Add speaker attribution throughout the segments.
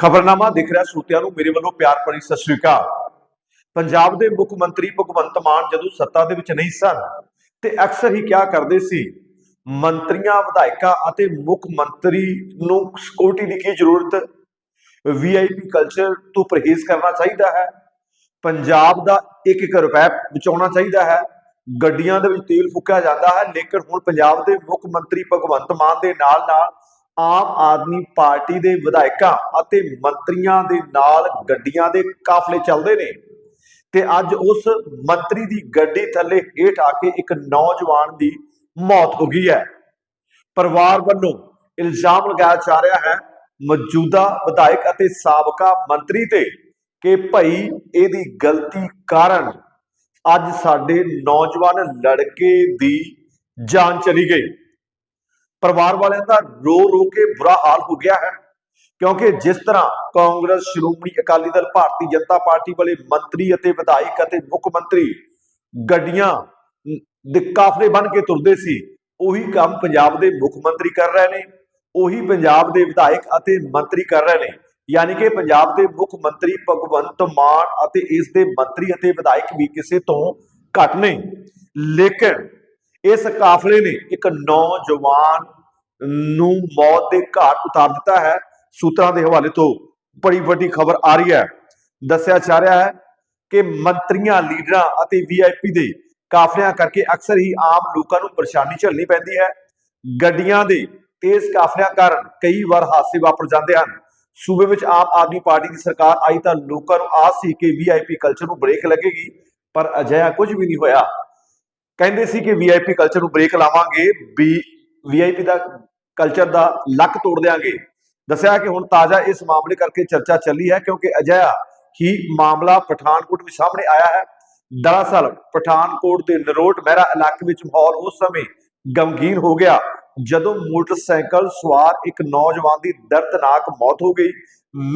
Speaker 1: ਖਬਰਨਾਮਾ ਦਿਖ ਰਿਹਾ ਸਰੋਤਿਆਂ ਨੂੰ, ਮੇਰੇ ਵੱਲੋਂ ਪਿਆਰ ਭਰੀ ਸਤਿ ਸ਼੍ਰੀ ਅਕਾਲ। ਪੰਜਾਬ ਦੇ ਮੁੱਖ ਮੰਤਰੀ ਭਗਵੰਤ ਮਾਨ ਜਦੋਂ ਸੱਤਾ ਦੇ ਵਿੱਚ ਨਹੀਂ ਸਨ, ਤੇ ਅਕਸਰ ਹੀ ਕਿਹਾ ਕਰਦੇ ਸੀ? ਮੰਤਰੀਆਂ, ਵਿਧਾਇਕਾਂ ਅਤੇ ਮੁੱਖ ਮੰਤਰੀ ਨੂੰ ਸਿਕਿਉਰਿਟੀ ਦੀ ਕੀ ਜ਼ਰੂਰਤ? ਵੀਆਈਪੀ ਕਲਚਰ ਤੋਂ ਪਰਹੇਜ਼ ਕਰਨਾ ਚਾਹੀਦਾ ਹੈ। ਪੰਜਾਬ ਦਾ 1-1 ਰੁਪਏ ਬਚਾਉਣਾ ਚਾਹੀਦਾ ਹੈ। ਗੱਡੀਆਂ ਦੇ ਵਿੱਚ ਤੇਲ ਫੁੱਕਿਆ ਜਾਂਦਾ ਹੈ, ਲੇਕਿਨ ਹੁਣ ਪੰਜਾਬ ਦੇ ਮੁੱਖ ਮੰਤਰੀ ਭਗਵੰਤ ਮਾਨ ਦੇ ਨਾਲ ਨਾਲ ਆਮ ਆਦਮੀ ਪਾਰਟੀ ਦੇ ਵਿਧਾਇਕਾਂ ਅਤੇ ਮੰਤਰੀਆਂ ਦੇ ਨਾਲ ਗੱਡੀਆਂ ਦੇ ਕਾਫਲੇ ਚੱਲਦੇ ਨੇ। ਤੇ ਅੱਜ ਉਸ ਮੰਤਰੀ ਦੀ ਗੱਡੀ ਥੱਲੇ ਹੇਠ ਆ ਕੇ ਇੱਕ ਨੌਜਵਾਨ ਦੀ ਮੌਤ ਹੋ ਗਈ ਹੈ। ਪਰਿਵਾਰ ਵੱਲੋਂ ਇਲਜ਼ਾਮ ਲਗਾਇਆ ਜਾ ਰਿਹਾ ਹੈ, ਮੌਜੂਦਾ ਵਿਧਾਇਕ ਅਤੇ ਸਾਬਕਾ ਮੰਤਰੀ ਤੇ ਕਿ ਭਈ ਇਹਦੀ ਗਲਤੀ ਕਾਰਨ ਅੱਜ ਸਾਡੇ ਨੌਜਵਾਨ ਲੜਕੇ ਦੀ ਜਾਨ ਚਲੀ ਗਈ। ਪਰਿਵਾਰ ਵਾਲਿਆਂ ਦਾ ਰੋ ਰੋ ਕੇ ਬੁਰਾ ਹਾਲ ਹੋ ਗਿਆ ਹੈ। ਕਿਉਂਕਿ ਜਿਸ ਤਰ੍ਹਾਂ ਕਾਂਗਰਸ, ਸ਼੍ਰੋਮਣੀ ਅਕਾਲੀ ਦਲ, ਭਾਰਤੀ ਜਨਤਾ ਪਾਰਟੀ ਵਾਲੇ ਮੰਤਰੀ ਅਤੇ ਵਿਧਾਇਕ ਅਤੇ ਮੁੱਖ ਮੰਤਰੀ ਗੱਡੀਆਂ ਦੇ ਕਾਫਲੇ ਬਣ ਕੇ ਤੁਰਦੇ ਸੀ, ਉਹੀ ਕੰਮ ਪੰਜਾਬ ਦੇ ਮੁੱਖ ਮੰਤਰੀ ਕਰ ਰਹੇ ਨੇ, ਉਹੀ ਪੰਜਾਬ ਦੇ ਵਿਧਾਇਕ ਅਤੇ ਮੰਤਰੀ ਕਰ ਰਹੇ ਨੇ। ਯਾਨੀ ਕਿ ਪੰਜਾਬ ਦੇ ਮੁੱਖ ਮੰਤਰੀ ਭਗਵੰਤ ਮਾਨ ਅਤੇ ਇਸ ਦੇ ਮੰਤਰੀ ਅਤੇ ਵਿਧਾਇਕ ਵੀ ਕਿਸੇ ਤੋਂ ਘੱਟ ਨਹੀਂ। ਲੇਕਿਨ ਇਸ ਕਾਫਲੇ ਨੇ ਇੱਕ ਨੌਜਵਾਨ ਨੂੰ ਮੌਤ ਦੇ ਘਾਟ ਉਤਾਰ ਦਿੱਤਾ ਹੈ। ਸੂਤਰਾਂ ਦੇ ਹਵਾਲੇ ਤੋਂ ਬੜੀ ਵੱਡੀ ਖਬਰ ਆ ਰਹੀ ਹੈ। ਦੱਸਿਆ ਜਾ ਰਿਹਾ ਹੈ ਕਿ ਮੰਤਰੀਆਂ, ਲੀਡਰਾਂ ਅਤੇ ਵੀਆਈਪੀ ਦੇ ਕਾਫਲਿਆਂ ਕਰਕੇ ਅਕਸਰ ਹੀ ਆਮ ਲੋਕਾਂ ਨੂੰ ਪਰੇਸ਼ਾਨੀ ਝੱਲਣੀ ਪੈਂਦੀ ਹੈ। ਗੱਡੀਆਂ ਦੇ ਤੇਜ਼ ਕਾਫਲਿਆਂ ਕਾਰਨ ਕਈ ਵਾਰ ਹਾਦਸੇ ਵਾਪਰ ਜਾਂਦੇ ਹਨ। ਸੂਬੇ ਵਿੱਚ ਆਮ ਆਦਮੀ ਪਾਰਟੀ ਦੀ ਸਰਕਾਰ ਆਈ ਤਾਂ ਲੋਕਾਂ ਨੂੰ ਆਸ ਸੀ ਕਿ ਵੀਆਈਪੀ ਕਲਚਰ ਨੂੰ ਬ੍ਰੇਕ ਲੱਗੇਗੀ, ਪਰ ਅਜਿਹਾ ਕੁਝ ਵੀ ਨਹੀਂ ਹੋਇਆ। ਕਹਿੰਦੇ ਸੀ ਕਿ ਵੀਆਈਪੀ ਕਲਚਰ ਨੂੰ ਬ੍ਰੇਕ ਲਾਵਾਂਗੇ, ਵੀ ਵੀਆਈਪੀ ਦਾ ਕਲਚਰ ਦਾ ਲੱਕ ਤੋੜ ਦੇਾਂਗੇ ਦੱਸਿਆ ਕਿ ਹੁਣ ਤਾਜ਼ਾ ਇਸ ਮਾਮਲੇ ਕਰਕੇ ਚਰਚਾ ਚੱਲੀ ਹੈ, ਕਿਉਂਕਿ ਅਜਿਹਾ ਹੀ ਮਾਮਲਾ ਪਠਾਨਕੋਟ ਵਿੱਚ ਸਾਹਮਣੇ ਆਇਆ ਹੈ। ਦਰਅਸਲ, ਪਠਾਨਕੋਟ ਦੇ ਨਰੋਟ ਮਹਿਰਾ ਇਲਾਕੇ ਵਿੱਚ ਮਾਹੌਲ ਉਸ ਸਮੇਂ ਗਮਗੀਨ ਹੋ ਗਿਆ, ਜਦੋਂ ਮੋਟਰਸਾਈਕਲ ਸਵਾਰ ਇੱਕ ਨੌਜਵਾਨ ਦੀ ਦਰਦਨਾਕ ਮੌਤ ਹੋ ਗਈ।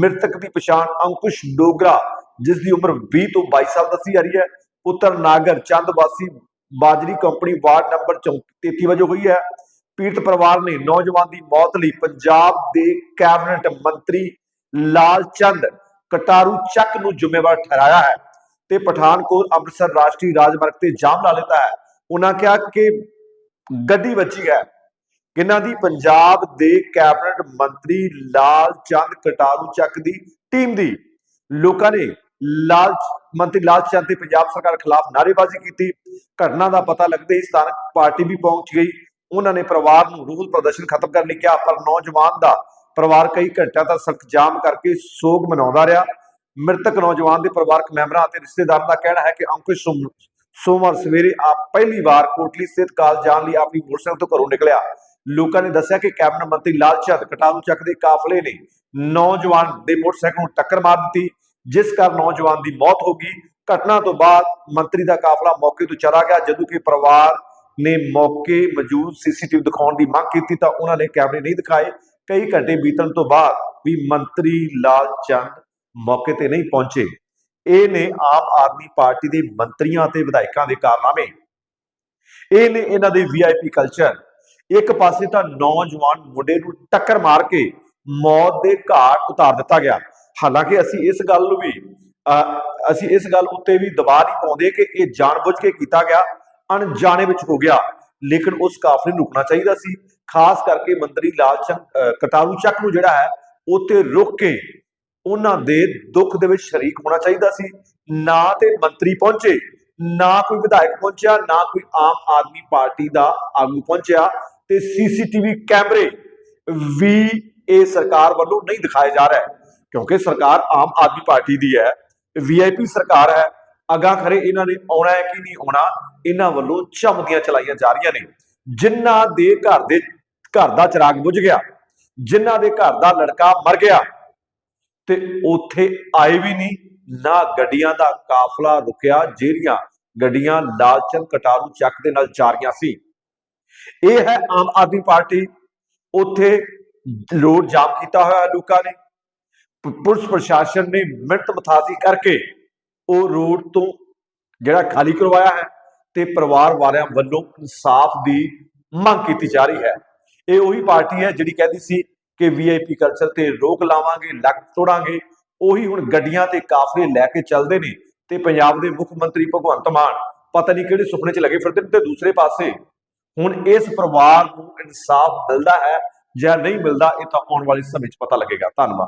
Speaker 1: ਮ੍ਰਿਤਕ ਦੀ ਪਛਾਣ ਅੰਕੁਸ਼ ਡੋਗਰਾ ਜਿਸ ਦੀ ਉਮਰ 20 ਤੋਂ 22 ਸਾਲ ਦੱਸੀ ਜਾ ਰਹੀ ਹੈ। ਪੁੱਤਰ ਨਾਗਰ ਚੰਦ ਵਾਸੀ ਬਾਜਰੀ ਕੰਪਨੀ ਵਾਰਡ ਨੰਬਰ 33 ਵਜੋਂ ਹੋਈ ਹੈ। ਪੀੜਤ ਪਰਿਵਾਰ ਨੇ ਨੌਜਵਾਨ ਦੀ ਮੌਤ ਲਈ ਪੰਜਾਬ ਦੇ ਕੈਬਨਿਟ ਮੰਤਰੀ ਲਾਲ ਚੰਦ ਕਟਾਰੂ ਚੱਕ ਨੂੰ ਜ਼ਿੰਮੇਵਾਰ ਠਹਿਰਾਇਆ ਹੈ ਤੇ ਪਠਾਨਕੋਟ ਅੰਮ੍ਰਿਤਸਰ ਰਾਸ਼ਟਰੀ ਰਾਜਮਾਰਗ ਤੇ ਜਾਮ ਲਾ ਲਿੱਤਾ ਹੈ। ਉਹਨਾਂ ਕਿਹਾ ਕਿ ਗੱਡੀ ਵੱਜੀ ਹੈ। ਕਿਨਾਂ ਦੀ ਪੰਜਾਬ ਦੇ ਕੈਬਨਿਟ ਮੰਤਰੀ ਲਾਲ ਚੰਦ ਕਟਾਰੂ ਚੱਕ ਦੀ ਟੀਮ ਦੀ ਲੋਕਾਂ ਨੇ ਲਾਲ ਮੰਤਰੀ ਲਾਲਚੰਦ ਦੀ ਪੰਜਾਬ ਸਰਕਾਰ ਖਿਲਾਫ ਨਾਅਰੇਬਾਜ਼ੀ ਕੀਤੀ। ਘਟਨਾ ਦਾ ਪਤਾ ਲੱਗਦੇ ਹੀ ਸਥਾਨਕ ਪਾਰਟੀ ਵੀ ਪਹੁੰਚ ਗਈ। ਉਹਨਾਂ ਨੇ ਪਰਿਵਾਰ ਨੂੰ ਰੋਸ ਪ੍ਰਦਰਸ਼ਨ ਖਤਮ ਕਰਨ ਲਈ ਕਿਹਾ, ਪਰ ਨੌਜਵਾਨ ਦਾ ਪਰਿਵਾਰ ਕਈ ਘੰਟਿਆਂ ਤੱਕ ਸਖਤ ਜਾਮ ਕਰਕੇ ਸੋਗ ਮਨਾਉਂਦਾ ਰਿਹਾ। ਮ੍ਰਿਤਕ ਨੌਜਵਾਨ ਦੇ ਪਰਿਵਾਰਕ ਮੈਂਬਰਾਂ ਅਤੇ ਰਿਸ਼ਤੇਦਾਰਾਂ ਦਾ ਕਹਿਣਾ ਹੈ ਕਿ ਅੰਕੁਸ਼ ਸੋਮ- ਸੋਮਵਾਰ ਸਵੇਰੇ ਆਪ ਪਹਿਲੀ ਵਾਰ ਕੋਟਲੀ ਸਥਿਤ ਕਾਲ ਜਾਣ ਲਈ ਆਪਣੀ ਮੋਟਰਸਾਈਕਲ ਤੋਂ ਘਰੋਂ ਨਿਕਲਿਆ। ਲੋਕਾਂ ਨੇ ਦੱਸਿਆ ਕਿ ਕੈਬਨਿਟ ਮੰਤਰੀ ਲਾਲਚੰਦ ਕਟਾਰੂ ਚੱਕ ਦੇ ਕਾਫਲੇ ਨੇ ਨੌਜਵਾਨ ਦੇ ਮੋਟਰਸਾਈਕਲ ਨੂੰ ਟੱਕਰ ਮਾਰ ਦਿੱਤੀ। ਜਿਸ ਕਾਰਨ ਨੌਜਵਾਨ ਦੀ ਮੌਤ ਹੋ ਗਈ। ਘਟਨਾ ਤੋਂ ਬਾਅਦ ਮੰਤਰੀ ਦਾ ਕਾਫਲਾ ਮੌਕੇ ਤੋਂ ਚਲਾ ਗਿਆ। ਜਦੋਂ ਕਿ ਪਰਿਵਾਰ ਨੇ ਮੌਕੇ ਮੌਜੂਦ ਸੀਸੀਟੀਵੀ ਦਿਖਾਉਣ ਦੀ ਮੰਗ ਕੀਤੀ ਤਾਂ ਉਹਨਾਂ ਨੇ ਕੈਮਰੇ ਨਹੀਂ ਦਿਖਾਏ। ਕਈ ਘੰਟੇ ਬੀਤਣ ਤੋਂ ਬਾਅਦ ਵੀ ਮੰਤਰੀ ਲਾਲ ਚੰਦ ਮੌਕੇ ਤੇ ਨਹੀਂ ਪਹੁੰਚੇ। ਇਹ ਨੇ ਆਮ ਆਦਮੀ ਪਾਰਟੀ ਦੇ ਮੰਤਰੀਆਂ ਤੇ ਵਿਧਾਇਕਾਂ ਦੇ ਕਾਰਨਾਮੇ। ਇਹ ਨੇ ਇਹਨਾਂ ਦੇ ਵੀਆਈਪੀ ਕਲਚਰ ਇੱਕ ਪਾਸੇ ਤਾਂ ਨੌਜਵਾਨ ਮੁੰਡੇ ਨੂੰ ਟੱਕਰ ਮਾਰ ਕੇ ਮੌਤ ਦੇ ਘਾਟ ਉਤਾਰ ਦਿੱਤਾ ਗਿਆ। ਹਾਲਾਂਕਿ ਅਸੀਂ ਇਸ ਗੱਲ ਨੂੰ ਵੀ ਅਹ, ਅਸੀਂ ਇਸ ਗੱਲ ਉੱਤੇ ਵੀ ਦਬਾਅ ਨਹੀਂ ਪਾਉਂਦੇ ਕਿ ਇਹ ਜਾਣਬੁੱਝ ਕੇ ਕੀਤਾ ਗਿਆ ਅਣਜਾਣੇ ਵਿੱਚ ਹੋ ਗਿਆ। ਲੇਕਿਨ ਉਸ ਕਾਫਲੇ ਨੂੰ ਰੁਕਣਾ ਚਾਹੀਦਾ ਸੀ। ਖਾਸ ਕਰਕੇ ਮੰਤਰੀ ਲਾਲ ਚੰਦ ਅਹ, ਕਟਾਰੂ ਚੱਕ ਨੂੰ ਜਿਹੜਾ ਹੈ ਉੱਤੇ ਰੁਕ ਕੇ ਉਹਨਾਂ ਦੇ ਦੁੱਖ ਦੇ ਵਿੱਚ ਸ਼ਰੀਕ ਹੋਣਾ ਚਾਹੀਦਾ ਸੀ। ਨਾ ਤੇ ਮੰਤਰੀ ਪਹੁੰਚੇ ਨਾ ਕੋਈ ਵਿਧਾਇਕ ਪਹੁੰਚਿਆ ਨਾ ਕੋਈ ਆਮ ਆਦਮੀ ਪਾਰਟੀ ਦਾ ਆਗੂ ਪਹੁੰਚਿਆ ਤੇ ਸੀਸੀਟੀਵੀ ਕੈਮਰੇ ਵੀ ਇਹ ਸਰਕਾਰ ਵੱਲੋਂ ਨਹੀਂ ਦਿਖਾਏ ਜਾ ਰਹੇ। ਕਿਉਂਕਿ ਸਰਕਾਰ ਆਮ ਆਦਮੀ ਪਾਰਟੀ ਦੀ ਹੈ ਵੀਆਈਪੀ ਸਰਕਾਰ ਹੈ ਅਗਾ ਖਰੇ ਇਹਨਾਂ ਨੇ ਆਉਣਾ ਹੈ ਕਿ ਨਹੀਂ ਆਉਣਾ, ਇਹਨਾਂ ਵੱਲੋਂ ਝਮਦੀਆਂ ਚਲਾਈਆਂ ਜਾ ਰਹੀਆਂ ਨੇ। ਜਿਨ੍ਹਾਂ ਦੇ ਘਰ ਦੇ, ਘਰ ਦਾ ਚਿਰਾਗ ਬੁਝ ਗਿਆ, ਜਿਨ੍ਹਾਂ ਦੇ ਘਰ ਦਾ ਲੜਕਾ ਮਰ ਗਿਆ, ਤੇ ਉੱਥੇ ਆਏ ਵੀ ਨਹੀਂ, ਨਾ ਗੱਡੀਆਂ ਦਾ ਕਾਫਲਾ ਰੁਕਿਆ, ਜਿਹੜੀਆਂ ਗੱਡੀਆਂ ਲਾਲਚੰਦ ਕਟਾਰੂ ਚੱਕ ਦੇ ਨਾਲ ਜਾ ਰਹੀਆਂ ਸੀ। ਇਹ ਹੈ ਆਮ ਆਦਮੀ ਪਾਰਟੀ। ਉੱਥੇ ਰੋਡ ਜਾਮ ਕੀਤਾ ਹੋਇਆ ਲੋਕਾਂ ਨੇ। ਪੁਲਿਸ ਪ੍ਰਸ਼ਾਸਨ ਨੇ ਮਿੰਟ ਮਥਾਸੀ ਕਰਕੇ ਉਹ ਰੋਡ ਤੋਂ ਜਿਹੜਾ ਖਾਲੀ ਕਰਵਾਇਆ ਹੈ ਤੇ ਪਰਿਵਾਰ ਵਾਲਿਆਂ ਵੱਲੋਂ ਇਨਸਾਫ ਦੀ ਮੰਗ ਕੀਤੀ ਜਾ ਰਹੀ ਹੈ। ਇਹ ਉਹੀ ਪਾਰਟੀ ਹੈ ਜਿਹੜੀ ਕਹਿੰਦੀ ਸੀ ਕਿ ਵੀਆਈਪੀ ਕਲਚਰ ਤੇ ਰੋਕ ਲਾਵਾਂਗੇ, ਲੱਕ ਤੋੜਾਂਗੇ, ਉਹੀ ਹੁਣ ਗੱਡੀਆਂ ਤੇ ਕਾਫਲੇ ਲੈ ਕੇ ਚੱਲਦੇ ਨੇ ਤੇ ਪੰਜਾਬ ਦੇ ਮੁੱਖ ਮੰਤਰੀ ਭਗਵੰਤ ਮਾਨ ਪਤਾ ਨਹੀਂ ਕਿਹੜੇ ਸੁਪਨੇ 'ਚ ਲੱਗੇ ਫਿਰਦੇ ਨੇ ਤੇ ਦੂਸਰੇ ਪਾਸੇ ਹੁਣ ਇਸ ਪਰਿਵਾਰ ਨੂੰ ਇਨਸਾਫ ਮਿਲਦਾ ਹੈ ਜਾਂ ਨਹੀਂ ਮਿਲਦਾ, ਇਹ ਤਾਂ ਆਉਣ ਵਾਲੇ ਸਮੇਂ 'ਚ ਪਤਾ ਲੱਗੇਗਾ। ਧੰਨਵਾਦ।